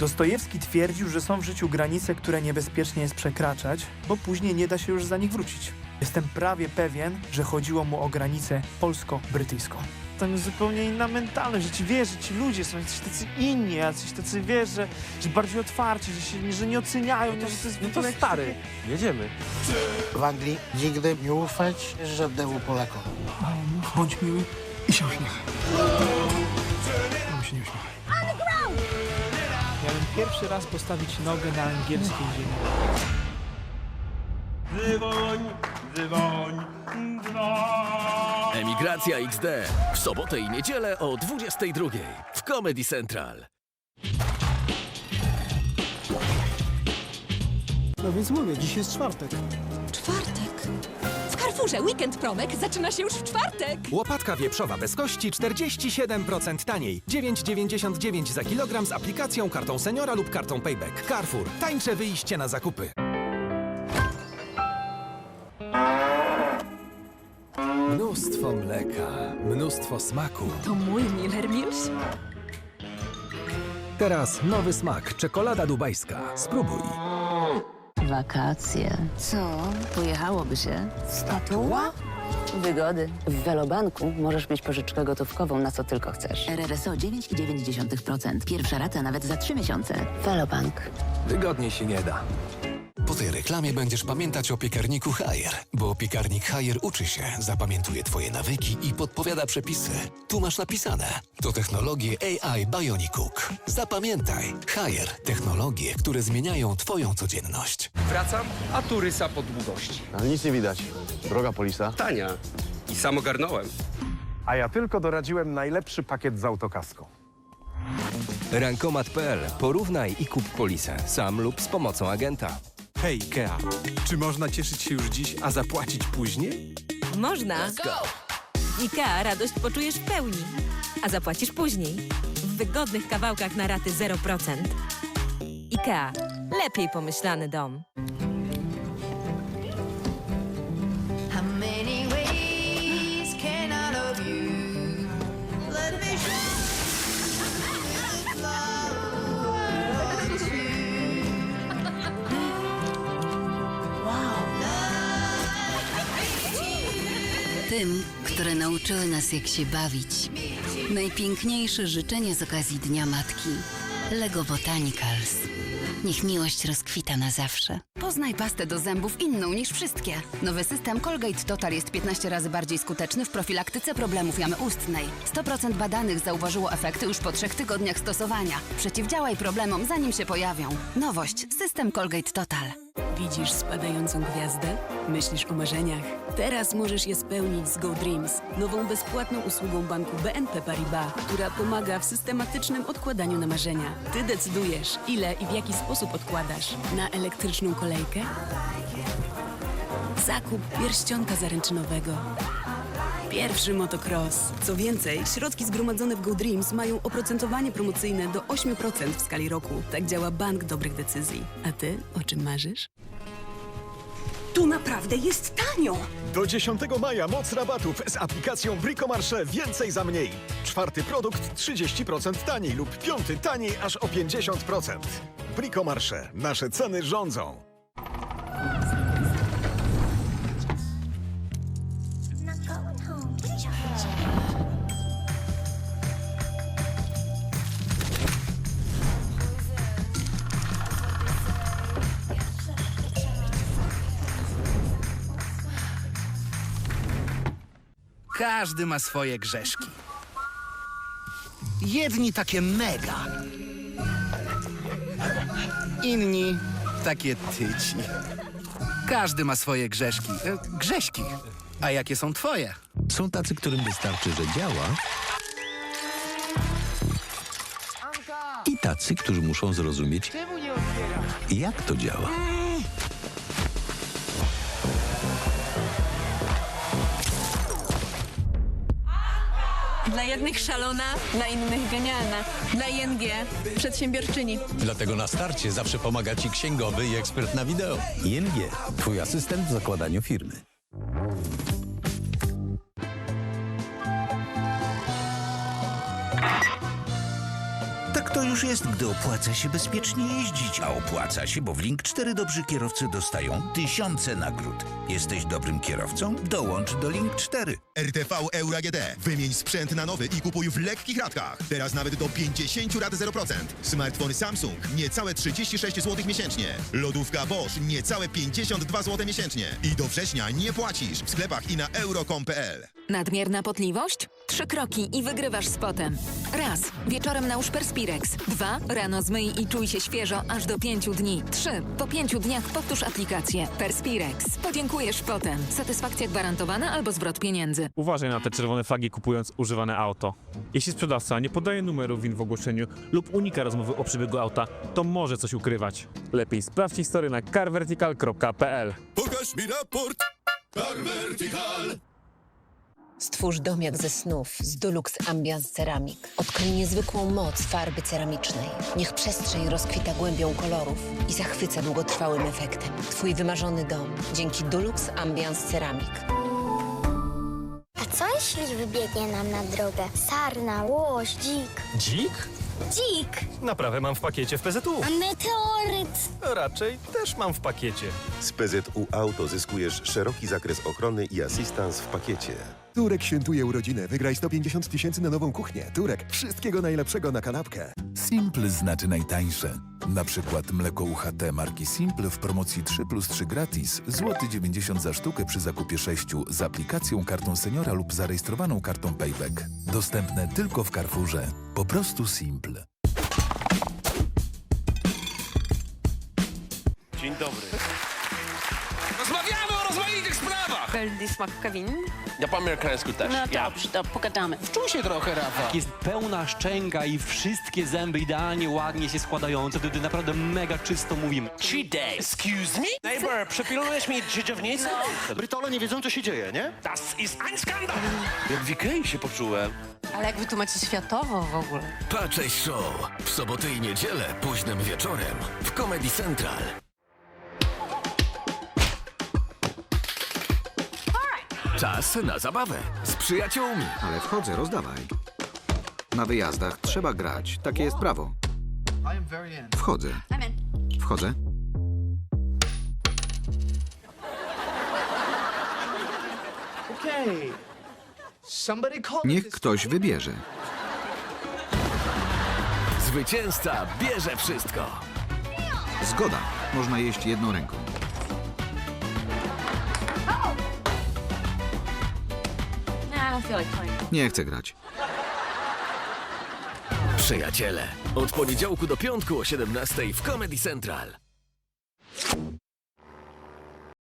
Dostojewski twierdził, że są w życiu granice, które niebezpiecznie jest przekraczać, bo później nie da się już za nich wrócić. Jestem prawie pewien, że chodziło mu o granicę polsko-brytyjską. Tam jest zupełnie inna mentalność, że ci wiesz, że ci ludzie są jacyś tacy inni, jacyś tacy wiesz, że, że bardziej otwarci, że, się, że nie oceniają, nie, że to jest No w to stary, jedziemy. W Anglii nigdy nie ufać żadnemu Polakowi. Bądź miły i się uśmiechaj. On się nie uśmiecha. Pierwszy raz postawić nogę na angielskiej ziemi. Dzwoń, dzwoń, dzwoń. Emigracja XD w sobotę i niedzielę o 22 w Comedy Central. No więc mówię, dziś jest. Czwartek. Carrefourze weekend promek zaczyna się już w czwartek. Łopatka wieprzowa bez kości 47% taniej. 9,99 za kilogram z aplikacją, kartą seniora lub kartą payback. Carrefour. Tańcze wyjście na zakupy. Mnóstwo mleka, mnóstwo smaku. To mój Miller Mills. Teraz nowy smak, czekolada dubajska. Spróbuj. Wakacje. Co? Pojechałoby się? Statua? Wygody. W Velobanku możesz mieć pożyczkę gotówkową na co tylko chcesz. RRSO 9,9%. Pierwsza rata nawet za 3 miesiące. Velobank. Wygodniej się nie da. Po tej reklamie będziesz pamiętać o piekarniku Haier, bo piekarnik Haier uczy się, zapamiętuje twoje nawyki i podpowiada przepisy. Tu masz napisane. To technologie AI Bionic Cook. Zapamiętaj. Haier. Technologie, które zmieniają twoją codzienność. Wracam, a tu rysa po długości. Ale nic nie widać. Droga polisa. Tania. I sam ogarnąłem. A ja tylko doradziłem najlepszy pakiet z autokaską. Rankomat.pl. Porównaj i kup polisę. Sam lub z pomocą agenta. Hej, Kea, czy można cieszyć się już dziś, a zapłacić później? Można. IKEA radość poczujesz w pełni, a zapłacisz później. W wygodnych kawałkach na raty 0%. IKEA. Lepiej pomyślany dom. Tym, które nauczyły nas jak się bawić. Najpiękniejsze życzenie z okazji Dnia Matki. Lego Botanicals. Niech miłość rozkwita na zawsze. Poznaj pastę do zębów inną niż wszystkie. Nowy system Colgate Total jest 15 razy bardziej skuteczny w profilaktyce problemów jamy ustnej. 100% badanych zauważyło efekty już po trzech tygodniach stosowania. Przeciwdziałaj problemom zanim się pojawią. Nowość. System Colgate Total. Widzisz spadającą gwiazdę? Myślisz o marzeniach? Teraz możesz je spełnić z Go Dreams, nową bezpłatną usługą banku BNP Paribas, która pomaga w systematycznym odkładaniu na marzenia. Ty decydujesz, ile i w jaki sposób odkładasz. Na elektryczną kolejkę? Zakup pierścionka zaręczynowego. Pierwszy motocross. Co więcej, środki zgromadzone w Go Dreams mają oprocentowanie promocyjne do 8% w skali roku. Tak działa bank dobrych decyzji. A ty o czym marzysz? Tu naprawdę jest tanio! Do 10 maja moc rabatów z aplikacją Bricomarsze więcej za mniej. Czwarty produkt 30% taniej lub piąty taniej aż o 50%. Bricomarsze. Nasze ceny rządzą. Każdy ma swoje grzeszki. Jedni takie mega. Inni takie tyci. Każdy ma swoje grzeszki. E, grześki. A jakie są twoje? Są tacy, którym wystarczy, że działa. I tacy, którzy muszą zrozumieć, jak to działa. Dla jednych szalona, dla innych genialna. Dla ING przedsiębiorczyni. Dlatego na starcie zawsze pomaga Ci księgowy i ekspert na wideo. ING. Twój asystent w zakładaniu firmy. To już jest, gdy opłaca się bezpiecznie jeździć, a opłaca się, bo w Link 4 dobrzy kierowcy dostają tysiące nagród. Jesteś dobrym kierowcą? Dołącz do Link 4. RTV Euro AGD. Wymień sprzęt na nowy i kupuj w lekkich ratkach. Teraz nawet do 50 rat 0%. Smartfon Samsung niecałe 36 zł miesięcznie. Lodówka Bosch niecałe 52 zł miesięcznie. I do września nie płacisz w sklepach i na euro.com.pl. Nadmierna potliwość? Trzy kroki i wygrywasz z potem. Raz. Wieczorem nałóż Perspirex. Dwa. Rano zmyj i czuj się świeżo aż do pięciu dni. Trzy. Po pięciu dniach powtórz aplikację. Perspirex. Podziękujesz potem. Satysfakcja gwarantowana albo zwrot pieniędzy. Uważaj na te czerwone flagi kupując używane auto. Jeśli sprzedawca nie podaje numeru win w ogłoszeniu lub unika rozmowy o przebiegu auta, to może coś ukrywać. Lepiej sprawdź historię na carvertical.pl. Pokaż mi raport. Car Vertical. Stwórz dom jak ze snów z Dulux Ambiance Ceramic. Odkryj niezwykłą moc farby ceramicznej. Niech przestrzeń rozkwita głębią kolorów i zachwyca długotrwałym efektem. Twój wymarzony dom dzięki Dulux Ambiance Ceramic. A co jeśli wybiegnie nam na drogę sarna, łoś, dzik? Dzik? Dzik! Naprawę mam w pakiecie w PZU. A meteoryt? Raczej też mam w pakiecie. Z PZU Auto zyskujesz szeroki zakres ochrony i asystans w pakiecie. Turek świętuje urodziny. Wygraj 150 tysięcy na nową kuchnię. Turek, wszystkiego najlepszego na kanapkę. Simple znaczy najtańsze. Na przykład mleko UHT marki Simple w promocji 3 plus 3 gratis, złoty 90 za sztukę przy zakupie 6 z aplikacją kartą seniora lub zarejestrowaną kartą Payback. Dostępne tylko w Carrefourze. Po prostu Simple. Dzień dobry. Rozmawiamy o rozmaitych sprawach! Beldy smak kawin. Ja po amerykańsku też. No ja. dobrze, to pogadamy. Wczuj się trochę, Rafa. Jest pełna szczęka i wszystkie zęby idealnie, ładnie się składające, wtedy naprawdę mega czysto mówimy. Cheat day. Excuse me? Neighbor, przepilnujesz mi dźwięczownicę? No. Brytole nie wiedzą, co się dzieje, nie? Das ist ein Skandal! Jak w Ikei się poczułem. Ale jak wy tu macie światowo w ogóle. Patrzeć Show. W sobotę i niedzielę późnym wieczorem w Comedy Central. Czas na zabawę z przyjaciółmi. Ale wchodzę, rozdawaj. Na wyjazdach trzeba grać. Takie jest prawo. Wchodzę. Wchodzę. Niech ktoś wybierze. Zwycięzca bierze wszystko. Zgoda. Można jeść jedną ręką. Nie chcę grać. Przyjaciele, od poniedziałku do piątku o 17 w Comedy Central.